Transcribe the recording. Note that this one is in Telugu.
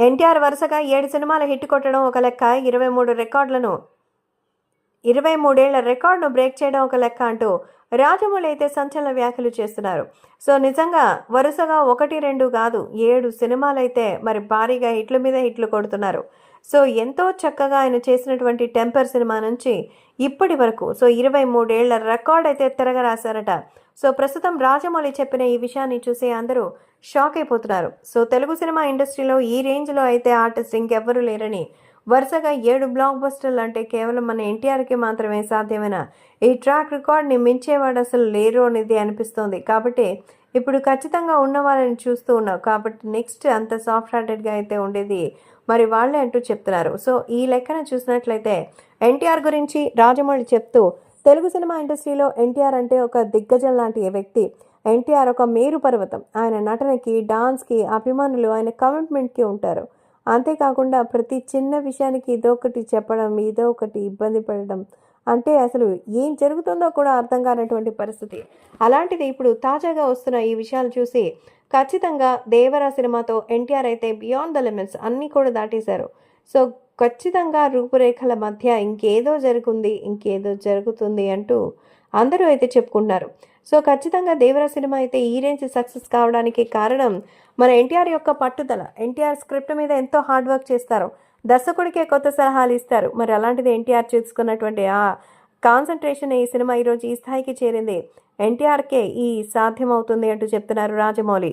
ఎన్టీఆర్ వరుసగా ఏడు సినిమాలు హిట్ కొట్టడం ఒక లెక్క ఇరవై మూడు రికార్డులను ఇరవై మూడేళ్ళ రికార్డును బ్రేక్ చేయడం ఒక లెక్క అంటూ రాజమౌళి అయితే సంచలన వ్యాఖ్యలు చేస్తున్నారు. సో నిజంగా వరుసగా ఒకటి రెండు కాదు ఏడు సినిమాలు అయితే మరి భారీగా హిట్ల మీద హిట్లు కొడుతున్నారు. సో ఎంతో చక్కగా ఆయన చేసినటువంటి టెంపర్ సినిమా నుంచి ఇప్పటి వరకు సో ఇరవై మూడేళ్ళ రికార్డ్ అయితే తిరగరాశారట. సో ప్రస్తుతం రాజమౌళి చెప్పిన ఈ విషయాన్ని చూసి అందరూ షాక్ అయిపోతున్నారు. సో తెలుగు సినిమా ఇండస్ట్రీలో ఈ రేంజ్లో అయితే ఆర్టిస్ట్ ఇంకెవ్వరూ లేరని వరుసగా ఏడు బ్లాక్ బస్టర్లు అంటే కేవలం మన ఎన్టీఆర్కి మాత్రమే సాధ్యమైన? ఈ ట్రాక్ రికార్డ్ని మించేవాడు అసలు లేరు అనేది అనిపిస్తోంది. కాబట్టి ఇప్పుడు ఖచ్చితంగా ఉన్న వాళ్ళని చూస్తూ ఉన్నాం. కాబట్టి నెక్స్ట్ అంత సాఫ్ట్ హార్టెడ్గా అయితే ఉండేది మరి వాళ్ళే అంటూ చెప్తున్నారు. సో ఈ లెక్కన చూసినట్లయితే ఎన్టీఆర్ గురించి రాజమౌళి చెప్తూ తెలుగు సినిమా ఇండస్ట్రీలో ఎన్టీఆర్ అంటే ఒక దిగ్గజం లాంటి వ్యక్తి. ఎన్టీఆర్ ఒక మేరు పర్వతం. ఆయన నటనకి డాన్స్కి అభిమానులు ఆయన కమిట్మెంట్కి ఉంటారు. అంతేకాకుండా ప్రతి చిన్న విషయానికి ఇదో ఒకటి చెప్పడం ఇదో ఒకటి ఇబ్బంది పడడం అంటే అసలు ఏం జరుగుతుందో కూడా అర్థం కానటువంటి పరిస్థితి. అలాంటిది ఇప్పుడు తాజాగా వస్తున్న ఈ విషయాలు చూసి ఖచ్చితంగా దేవరా సినిమాతో ఎన్టీఆర్ అయితే బియాండ్ ద లిమిట్స్ అన్నీ కూడా దాటేశారు. సో ఖచ్చితంగా రూపురేఖల మధ్య ఇంకేదో జరుగుంది ఇంకేదో జరుగుతుంది అంటూ అందరూ అయితే చెప్పుకుంటున్నారు. సో ఖచ్చితంగా దేవరా సినిమా అయితే ఈ రేంజ్ సక్సెస్ కావడానికి కారణం మన ఎన్టీఆర్ యొక్క పట్టుదల. ఎన్టీఆర్ స్క్రిప్ట్ మీద ఎంతో హార్డ్ వర్క్ చేస్తారు. దర్శకుడికే కొత్త సలహాలు ఇస్తారు. మరి అలాంటిది ఎన్టీఆర్ చూసుకున్నటువంటి ఆ కాన్సన్ట్రేషన్ ఈ సినిమా ఈరోజు ఈ స్థాయికి చేరింది. ఎన్టీఆర్కే ఈ సాధ్యమవుతుంది అంటూ చెప్తున్నారు రాజమౌళి.